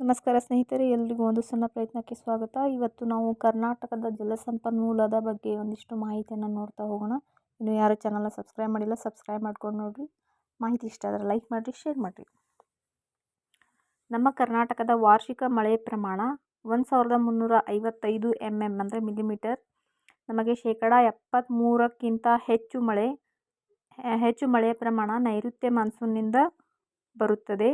ನಮಸ್ಕಾರ ಸ್ನೇಹಿತರೆ, ಎಲ್ರಿಗೂ ಒಂದು ಸಣ್ಣ ಪ್ರಯತ್ನಕ್ಕೆ ಸ್ವಾಗತ. ಇವತ್ತು ನಾವು ಕರ್ನಾಟಕದ ಜಲಸಂಪನ್ಮೂಲದ ಬಗ್ಗೆ ಒಂದಿಷ್ಟು ಮಾಹಿತಿಯನ್ನು ನೋಡ್ತಾ ಹೋಗೋಣ. ಇನ್ನು ಯಾರು ಚಾನಲ್ನ ಸಬ್ಸ್ಕ್ರೈಬ್ ಮಾಡಿಲ್ಲ ಸಬ್ಸ್ಕ್ರೈಬ್ ಮಾಡ್ಕೊಂಡು ನೋಡಿರಿ. ಮಾಹಿತಿ ಇಷ್ಟ ಆದರೆ ಲೈಕ್ ಮಾಡಿರಿ ಶೇರ್ ಮಾಡಿರಿ. ನಮ್ಮ ಕರ್ನಾಟಕದ ವಾರ್ಷಿಕ ಮಳೆ ಪ್ರಮಾಣ ಒಂದು ಸಾವಿರದ ಮುನ್ನೂರ ಐವತ್ತೈದು ಎಂ ಎಂ ಅಂದರೆ ಮಿಲಿಮೀಟರ್ ನಮಗೆ ಶೇಕಡ ಎಪ್ಪತ್ತ್ಮೂರಕ್ಕಿಂತ ಹೆಚ್ಚು ಮಳೆ, ಹೆಚ್ಚು ಮಳೆಯ ಪ್ರಮಾಣ ನೈಋತ್ಯ ಮಾನ್ಸೂನ್ನಿಂದ ಬರುತ್ತದೆ.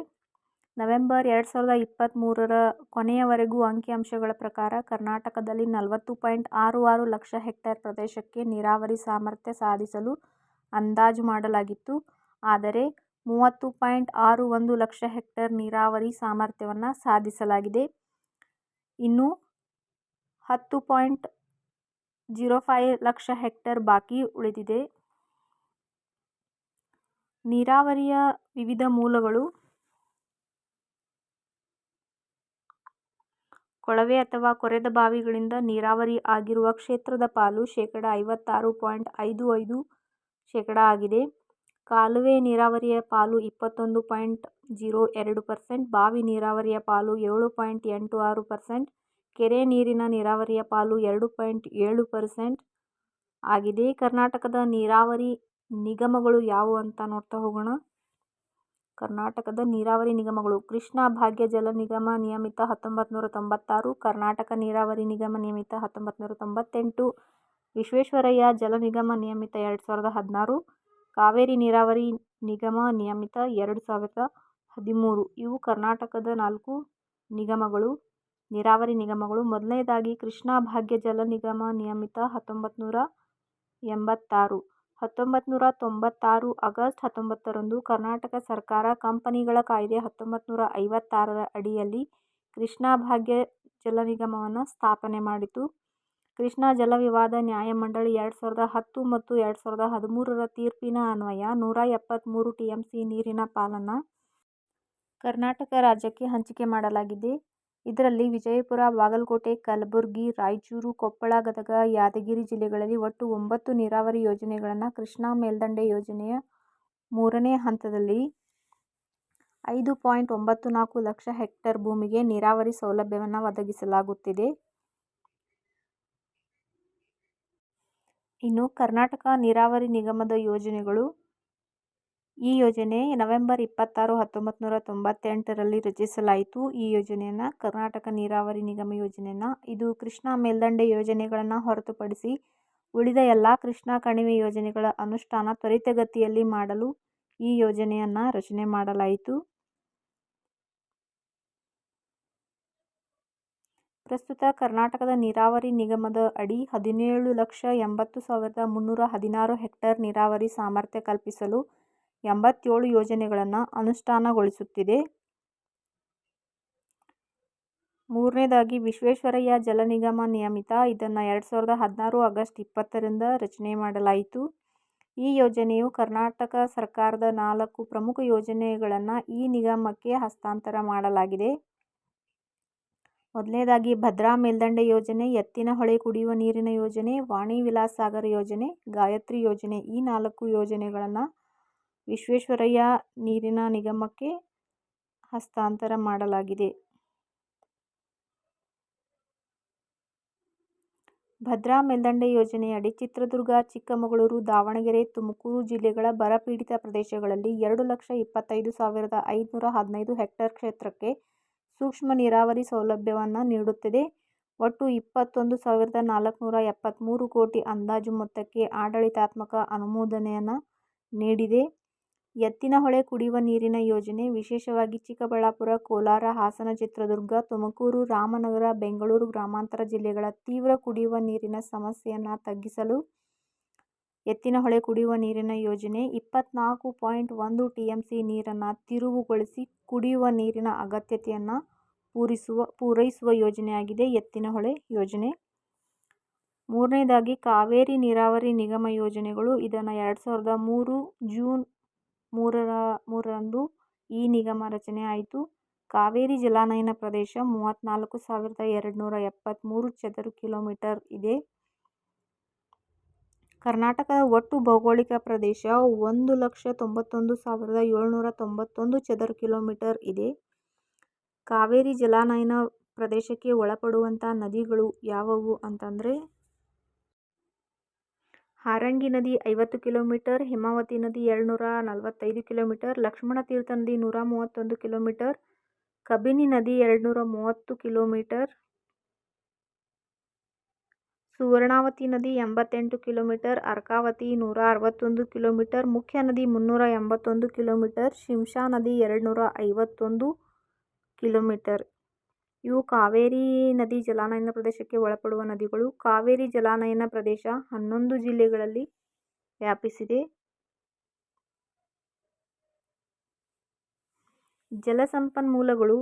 ನವೆಂಬರ್ ಎರಡು ಸಾವಿರದ ಇಪ್ಪತ್ತ್ಮೂರರ ಕೊನೆಯವರೆಗೂ ಅಂಕಿಅಂಶಗಳ ಪ್ರಕಾರ ಕರ್ನಾಟಕದಲ್ಲಿ ನಲವತ್ತು ಪಾಯಿಂಟ್ ಆರು ಆರು ಲಕ್ಷ ಹೆಕ್ಟೇರ್ ಪ್ರದೇಶಕ್ಕೆ ನೀರಾವರಿ ಸಾಮರ್ಥ್ಯ ಸಾಧಿಸಲು ಅಂದಾಜು ಮಾಡಲಾಗಿತ್ತು. ಆದರೆ ಮೂವತ್ತು ಪಾಯಿಂಟ್ ಆರು ಒಂದು ಲಕ್ಷ ಹೆಕ್ಟೇರ್ ನೀರಾವರಿ ಸಾಮರ್ಥ್ಯವನ್ನು ಸಾಧಿಸಲಾಗಿದೆ. ಇನ್ನು ಹತ್ತು point zero five lakh hectare ಬಾಕಿ ಉಳಿದಿದೆ. ನೀರಾವರಿಯ ವಿವಿಧ ಮೂಲಗಳು ಕೊಳವೆ ಅಥವಾ ಕೊರೆದ ಬಾವಿಗಳಿಂದ ನೀರಾವರಿ ಆಗಿರುವ ಕ್ಷೇತ್ರದ ಪಾಲು ಶೇಕಡ ಐವತ್ತಾರು ಪಾಯಿಂಟ್ ಐದು ಐದು ಶೇಕಡ ಆಗಿದೆ. ಕಾಲುವೆ ನೀರಾವರಿಯ ಪಾಲು ಇಪ್ಪತ್ತೊಂದು ಪಾಯಿಂಟ್ ಜೀರೋ ಎರಡು ಪರ್ಸೆಂಟ್, ಬಾವಿ ನೀರಾವರಿಯ ಪಾಲು ಏಳು ಪಾಯಿಂಟ್ ಎಂಟು ಆರು ಪರ್ಸೆಂಟ್, ಕೆರೆ ನೀರಿನ ನೀರಾವರಿಯ ಪಾಲು ಎರಡು ಪಾಯಿಂಟ್ ಏಳು ಪರ್ಸೆಂಟ್ ಆಗಿದೆ. ಕರ್ನಾಟಕದ ನೀರಾವರಿ ನಿಗಮಗಳು ಯಾವುವು ಅಂತ ನೋಡ್ತಾ ಹೋಗೋಣ. ಕರ್ನಾಟಕದ ನೀರಾವರಿ ನಿಗಮಗಳು ಕೃಷ್ಣಾ ಭಾಗ್ಯ ಜಲ ನಿಗಮ ನಿಯಮಿತ ಹತ್ತೊಂಬತ್ತು ನೂರ ತೊಂಬತ್ತಾರು, ಕರ್ನಾಟಕ ನೀರಾವರಿ ನಿಗಮ ನಿಯಮಿತ ಹತ್ತೊಂಬತ್ತು ನೂರ ತೊಂಬತ್ತೆಂಟು, ವಿಶ್ವೇಶ್ವರಯ್ಯ ಜಲ ನಿಗಮ ನಿಯಮಿತ ಎರಡು ಸಾವಿರದ ಹದಿನಾರು, ಕಾವೇರಿ ನೀರಾವರಿ ನಿಗಮ ನಿಯಮಿತ ಎರಡು ಸಾವಿರದ ಹದಿಮೂರು. ಇವು ಕರ್ನಾಟಕದ ನಾಲ್ಕು ನಿಗಮಗಳು. ನೀರಾವರಿ ನಿಗಮಗಳು ಮೊದಲನೇದಾಗಿ ಕೃಷ್ಣಾ ಭಾಗ್ಯ ಜಲ ನಿಗಮ ನಿಯಮಿತ ಹತ್ತೊಂಬತ್ತು ನೂರ ಎಂಬತ್ತಾರು. ಹತ್ತೊಂಬತ್ತು ನೂರ ತೊಂಬತ್ತಾರು ಆಗಸ್ಟ್ ಹತ್ತೊಂಬತ್ತರಂದು ಕರ್ನಾಟಕ ಸರ್ಕಾರ ಕಂಪನಿಗಳ ಕಾಯ್ದೆ ಹತ್ತೊಂಬತ್ತನೂರ ಐವತ್ತಾರರ ಅಡಿಯಲ್ಲಿ ಕೃಷ್ಣಾ ಭಾಗ್ಯ ಜಲ ನಿಗಮವನ್ನು ಸ್ಥಾಪನೆ ಮಾಡಿತು. ಕೃಷ್ಣಾ ಜಲ ವಿವಾದ ನ್ಯಾಯಮಂಡಳಿ ಎರಡು ಸಾವಿರದ ಹತ್ತು ಮತ್ತು ಎರಡು ಸಾವಿರದ ಹದಿಮೂರರ ತೀರ್ಪಿನ ಅನ್ವಯ ನೂರ ಎಪ್ಪತ್ತ್ಮೂರು ಟಿ ಎಂ ಸಿ ನೀರಿನ ಪಾಲನ್ನು ಕರ್ನಾಟಕ ರಾಜ್ಯಕ್ಕೆ ಹಂಚಿಕೆ ಮಾಡಲಾಗಿದೆ. ಇದರಲ್ಲಿ ವಿಜಯಪುರ, ಬಾಗಲಕೋಟೆ, ಕಲಬುರಗಿ, ರಾಯಚೂರು, ಕೊಪ್ಪಳ, ಗದಗ, ಯಾದಗಿರಿ ಜಿಲ್ಲೆಗಳಲ್ಲಿ ಒಟ್ಟು ಒಂಬತ್ತು ನೀರಾವರಿ ಯೋಜನೆಗಳನ್ನು ಕೃಷ್ಣಾ ಮೇಲ್ದಂಡೆ ಯೋಜನೆಯ ಮೂರನೇ ಹಂತದಲ್ಲಿ ಐದು ಪಾಯಿಂಟ್ ಒಂಬತ್ತು ನಾಲ್ಕು ಲಕ್ಷ ಹೆಕ್ಟೇರ್ ಭೂಮಿಗೆ ನೀರಾವರಿ ಸೌಲಭ್ಯವನ್ನು ಒದಗಿಸಲಾಗುತ್ತಿದೆ. ಇನ್ನು ಕರ್ನಾಟಕ ನೀರಾವರಿ ನಿಗಮದ ಯೋಜನೆಗಳು ಈ ಯೋಜನೆ ನವೆಂಬರ್ ಇಪ್ಪತ್ತಾರು ಹತ್ತೊಂಬತ್ತು ನೂರ ತೊಂಬತ್ತೆಂಟರಲ್ಲಿ ರಚಿಸಲಾಯಿತು. ಈ ಯೋಜನೆಯನ್ನು ಕರ್ನಾಟಕ ನೀರಾವರಿ ನಿಗಮ ಯೋಜನೆನ, ಇದು ಕೃಷ್ಣಾ ಮೇಲ್ದಂಡೆ ಯೋಜನೆಗಳನ್ನು ಹೊರತುಪಡಿಸಿ ಉಳಿದ ಎಲ್ಲ ಕೃಷ್ಣಾ ಕಣಿವೆ ಯೋಜನೆಗಳ ಅನುಷ್ಠಾನ ತ್ವರಿತಗತಿಯಲ್ಲಿ ಮಾಡಲು ಈ ಯೋಜನೆಯನ್ನು ರಚನೆ ಮಾಡಲಾಯಿತು. ಪ್ರಸ್ತುತ ಕರ್ನಾಟಕದ ನೀರಾವರಿ ನಿಗಮದ ಅಡಿ ಹದಿನೇಳು ಲಕ್ಷ ಎಂಬತ್ತು ಸಾವಿರದ ಮುನ್ನೂರ ಹದಿನಾರು ಹೆಕ್ಟೇರ್ ನೀರಾವರಿ ಸಾಮರ್ಥ್ಯ ಕಲ್ಪಿಸಲು ಎಂಬತ್ತೇಳು ಯೋಜನೆಗಳನ್ನು ಅನುಷ್ಠಾನಗೊಳಿಸುತ್ತಿದೆ. ಮೂರನೇದಾಗಿ, ವಿಶ್ವೇಶ್ವರಯ್ಯ ಜಲ ನಿಗಮ ನಿಯಮಿತ. ಇದನ್ನು ಎರಡು ಸಾವಿರದ ಹದಿನಾರು ಆಗಸ್ಟ್ ಇಪ್ಪತ್ತರಿಂದ ರಚನೆ ಮಾಡಲಾಯಿತು. ಈ ಯೋಜನೆಯು ಕರ್ನಾಟಕ ಸರ್ಕಾರದ ನಾಲ್ಕು ಪ್ರಮುಖ ಯೋಜನೆಗಳನ್ನು ಈ ನಿಗಮಕ್ಕೆ ಹಸ್ತಾಂತರ ಮಾಡಲಾಗಿದೆ. ಮೊದಲನೇದಾಗಿ, ಭದ್ರಾ ಮೇಲ್ದಂಡೆ ಯೋಜನೆ ಎತ್ತಿನಹೊಳೆ ಕುಡಿಯುವ ನೀರಿನ ಯೋಜನೆ, ವಾಣಿ ವಿಲಾಸ್ ಸಾಗರ ಯೋಜನೆ, ಗಾಯತ್ರಿ ಯೋಜನೆ ಈ ನಾಲ್ಕು ಯೋಜನೆಗಳನ್ನು ವಿಶ್ವೇಶ್ವರಯ್ಯ ನೀರಿನ ನಿಗಮಕ್ಕೆ ಹಸ್ತಾಂತರ ಮಾಡಲಾಗಿದೆ. ಭದ್ರಾ ಮೇಲ್ದಂಡೆ ಯೋಜನೆಯಡಿ ಚಿತ್ರದುರ್ಗ, ಚಿಕ್ಕಮಗಳೂರು, ದಾವಣಗೆರೆ, ತುಮಕೂರು ಜಿಲ್ಲೆಗಳ ಬರಪೀಡಿತ ಪ್ರದೇಶಗಳಲ್ಲಿ ಎರಡು ಲಕ್ಷ ಇಪ್ಪತ್ತೈದು ಸಾವಿರದ ಐದುನೂರ ಹದಿನೈದು ಹೆಕ್ಟೇರ್ ಕ್ಷೇತ್ರಕ್ಕೆ ಸೂಕ್ಷ್ಮ ನೀರಾವರಿ ಸೌಲಭ್ಯವನ್ನು ನೀಡುತ್ತದೆ. ಒಟ್ಟು ಇಪ್ಪತ್ತೊಂದು ಸಾವಿರದ ನಾಲ್ಕುನೂರ ಎಪ್ಪತ್ತ್ಮೂರು ಕೋಟಿ ಅಂದಾಜು ಮೊತ್ತಕ್ಕೆ ಆಡಳಿತಾತ್ಮಕ ಅನುಮೋದನೆಯನ್ನು ನೀಡಿದೆ. ಎತ್ತಿನಹೊಳೆ ಕುಡಿಯುವ ನೀರಿನ ಯೋಜನೆ, ವಿಶೇಷವಾಗಿ ಚಿಕ್ಕಬಳ್ಳಾಪುರ, ಕೋಲಾರ ಹಾಸನ ಚಿತ್ರದುರ್ಗ ತುಮಕೂರು, ರಾಮನಗರ, ಬೆಂಗಳೂರು ಗ್ರಾಮಾಂತರ ಜಿಲ್ಲೆಗಳ ತೀವ್ರ ಕುಡಿಯುವ ನೀರಿನ ಸಮಸ್ಯೆಯನ್ನು ತಗ್ಗಿಸಲು ಎತ್ತಿನಹೊಳೆ ಕುಡಿಯುವ ನೀರಿನ ಯೋಜನೆ, ಇಪ್ಪತ್ನಾಲ್ಕು ಪಾಯಿಂಟ್ ಒಂದು ಟಿ ಎಂ ಸಿ ನೀರನ್ನು ತಿರುವುಗೊಳಿಸಿ ಕುಡಿಯುವ ನೀರಿನ ಅಗತ್ಯತೆಯನ್ನು ಪೂರಿಸುವ, ಪೂರೈಸುವ ಯೋಜನೆಯಾಗಿದೆ ಎತ್ತಿನಹೊಳೆ ಯೋಜನೆ. ಮೂರನೇದಾಗಿ ಕಾವೇರಿ ನೀರಾವರಿ ನಿಗಮ ಯೋಜನೆಗಳು, ಇದನ್ನು ಎರಡು ಸಾವಿರದ ಮೂರು ಜೂನ್ ಮೂರರ, ಮೂರರಂದು ಈ ನಿಗಮ ರಚನೆ ಆಯಿತು. ಕಾವೇರಿ ಜಲಾನಯನ ಪ್ರದೇಶ ಮೂವತ್ತ್ನಾಲ್ಕು ಸಾವಿರದ ಎರಡುನೂರ ಎಪ್ಪತ್ತ್ಮೂರು ಚದರ ಕಿಲೋಮೀಟರ್ ಇದೆ. ಕರ್ನಾಟಕದ ಒಟ್ಟು ಭೌಗೋಳಿಕ ಪ್ರದೇಶ ಒಂದು ಲಕ್ಷ ತೊಂಬತ್ತೊಂದು ಸಾವಿರದ ಏಳ್ನೂರ ತೊಂಬತ್ತೊಂದು ಚದರ ಕಿಲೋಮೀಟರ್ ಇದೆ. ಕಾವೇರಿ ಜಲಾನಯನ ಪ್ರದೇಶಕ್ಕೆ ಒಳಪಡುವಂಥ ನದಿಗಳು ಯಾವುವು ಅಂತಂದರೆ ಹಾರಂಗಿ ನದಿ ಐವತ್ತು ಕಿಲೋಮೀಟರ್, ಹೇಮಾವತಿ ನದಿ ಏಳ್ನೂರ ನಲವತ್ತೈದು ಕಿಲೋಮೀಟರ್ ಲಕ್ಷ್ಮಣತೀರ್ಥ ನದಿ ನೂರ ಮೂವತ್ತೊಂದು ಕಿಲೋಮೀಟರ್, ಕಬಿನಿ ನದಿ ಎರಡುನೂರ ಮೂವತ್ತು ಕಿಲೋಮೀಟರ್, ಸುವರ್ಣಾವತಿ ನದಿ ಎಂಬತ್ತೆಂಟು ಕಿಲೋಮೀಟರ್, ಅರ್ಕಾವತಿ ನೂರ ಅರವತ್ತೊಂದು ಕಿಲೋಮೀಟರ್, ಮುಖ್ಯ ನದಿ ಮುನ್ನೂರ ಎಂಬತ್ತೊಂದು ಕಿಲೋಮೀಟರ್, ಶಿಂಷಾ ನದಿ ಎರಡುನೂರ ಐವತ್ತೊಂದು ಕಿಲೋಮೀಟರ್. ಇವು ಕಾವೇರಿ ನದಿ ಜಲಾನಯನ ಪ್ರದೇಶಕ್ಕೆ ಒಳಪಡುವ ನದಿಗಳು. ಕಾವೇರಿ ಜಲಾನಯನ ಪ್ರದೇಶ ಹನ್ನೊಂದು ಜಿಲ್ಲೆಗಳಲ್ಲಿ ವ್ಯಾಪಿಸಿದೆ. ಜಲಸಂಪನ್ಮೂಲಗಳು.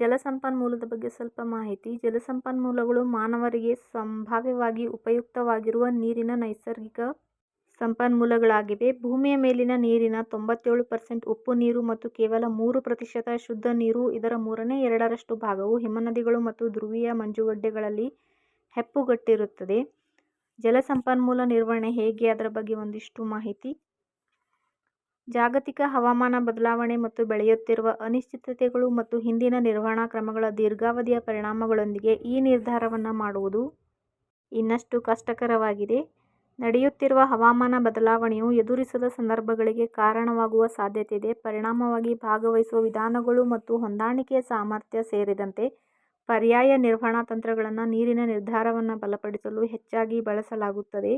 ಜಲಸಂಪನ್ಮೂಲದ ಬಗ್ಗೆ ಸ್ವಲ್ಪ ಮಾಹಿತಿ. ಜಲಸಂಪನ್ಮೂಲಗಳು ಮಾನವರಿಗೆ ಸಂಭಾವ್ಯವಾಗಿ ಉಪಯುಕ್ತವಾಗಿರುವ ನೀರಿನ ನೈಸರ್ಗಿಕ ಸಂಪನ್ಮೂಲಗಳಾಗಿವೆ. ಭೂಮಿಯ ಮೇಲಿನ ನೀರಿನ ತೊಂಬತ್ತೇಳು ಪರ್ಸೆಂಟ್ ಉಪ್ಪು, ನೀರು ಮತ್ತು ಕೇವಲ ಮೂರು ಪ್ರತಿಶತ ಶುದ್ಧ ನೀರು, ಇದರ ಮೂರನೇ ಎರಡರಷ್ಟು ಭಾಗವು ಹಿಮನದಿಗಳು ಮತ್ತು ಧ್ರುವೀಯ ಮಂಜುಗಡ್ಡೆಗಳಲ್ಲಿ ಹೆಪ್ಪುಗಟ್ಟಿರುತ್ತದೆ. ಜಲಸಂಪನ್ಮೂಲ ನಿರ್ವಹಣೆ ಹೇಗೆ? ಅದರ ಬಗ್ಗೆ ಒಂದಿಷ್ಟು ಮಾಹಿತಿ. ಜಾಗತಿಕ ಹವಾಮಾನ ಬದಲಾವಣೆ ಮತ್ತು ಬೆಳೆಯುತ್ತಿರುವ ಅನಿಶ್ಚಿತತೆಗಳು ಮತ್ತು ಹಿಂದಿನ ನಿರ್ವಹಣಾ ಕ್ರಮಗಳ ದೀರ್ಘಾವಧಿಯ ಪರಿಣಾಮಗಳೊಂದಿಗೆ ಈ ನಿರ್ಧಾರವನ್ನು ಮಾಡುವುದು ಇನ್ನಷ್ಟು ಕಷ್ಟಕರವಾಗಿದೆ. ನಡೆಯುತ್ತಿರುವ ಹವಾಮಾನ ಬದಲಾವಣೆಯು ಎದುರಿಸದ ಸಂದರ್ಭಗಳಿಗೆ ಕಾರಣವಾಗುವ ಸಾಧ್ಯತೆ ಇದೆ ಪರಿಣಾಮವಾಗಿ ಭಾಗವಹಿಸುವ ವಿಧಾನಗಳು ಮತ್ತು ಹೊಂದಾಣಿಕೆಯ ಸಾಮರ್ಥ್ಯ ಸೇರಿದಂತೆ ಪರ್ಯಾಯ ನಿರ್ವಹಣಾ ತಂತ್ರಗಳನ್ನು ನೀರಿನ ನಿರ್ಧಾರವನ್ನು ಬಲಪಡಿಸಲು ಹೆಚ್ಚಾಗಿ ಬಳಸಲಾಗುತ್ತದೆ.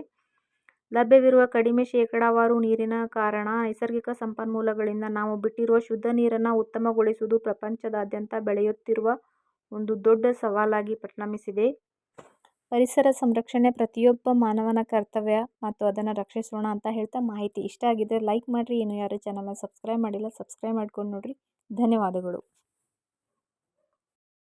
ಲಭ್ಯವಿರುವ ಕಡಿಮೆ ಶೇಕಡಾವಾರು ನೀರಿನ ಕಾರಣ ನೈಸರ್ಗಿಕ ಸಂಪನ್ಮೂಲಗಳಿಂದ ನಾವು ಬಿಟ್ಟಿರುವ ಶುದ್ಧ ನೀರನ್ನು ಉತ್ತಮಗೊಳಿಸುವುದು ಪ್ರಪಂಚದಾದ್ಯಂತ ಬೆಳೆಯುತ್ತಿರುವ ಒಂದು ದೊಡ್ಡ ಸವಾಲಾಗಿ ಪರಿಣಮಿಸಿದೆ. ಪರಿಸರ ಸಂರಕ್ಷಣೆ ಪ್ರತಿಯೊಬ್ಬ ಮಾನವನ ಕರ್ತವ್ಯ ಮತ್ತು ಅದನ್ನು ರಕ್ಷಿಸೋಣ ಅಂತ ಹೇಳ್ತಾ ಮಾಹಿತಿ ಇಷ್ಟ ಆಗಿದ್ದರೆ ಲೈಕ್ ಮಾಡಿರಿ. ಇನ್ನು ಯಾರು ಚಾನಲ್ನ ಸಬ್ಸ್ಕ್ರೈಬ್ ಮಾಡಿಲ್ಲ ಸಬ್ಸ್ಕ್ರೈಬ್ ಮಾಡ್ಕೊಂಡು ನೋಡಿರಿ. ಧನ್ಯವಾದಗಳು.